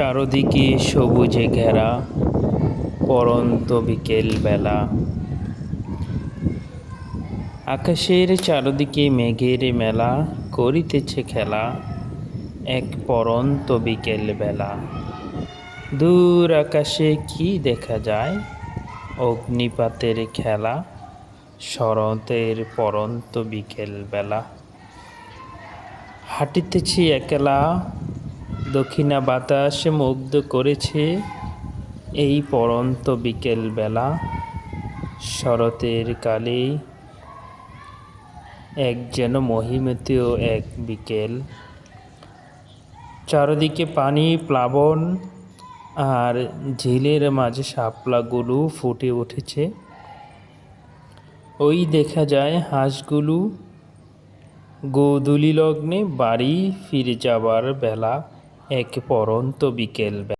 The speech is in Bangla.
চারদিকে সবুজে ঘেরা, পরন্ত বিকেল বেলা। আকাশের চারদিকে মেঘের মেলা করিতেছে খেলা, এক পরন্ত বিকেল বেলা। দূর আকাশে কি দেখা যায়? অগ্নিপাতের খেলা, শরতের পরন্ত বিকেল বেলা। হাঁটিতেছি একলা দক্ষিণা বাতাস মুগ্ধ করেছে এই পরন্ত বিকেল বেলা। শরতের কালে এক যেন মহিমতীয় এক বিকেল। চারদিকে পানি প্লাবন আর ঝিলের মাঝে শাপলাগুলো ফুটে উঠেছে। ওই দেখা যায় হাঁসগুলো। গোধূলি লগ্নে বাড়ি ফিরে যাবার বেলা। এক পরন্ত বিকেল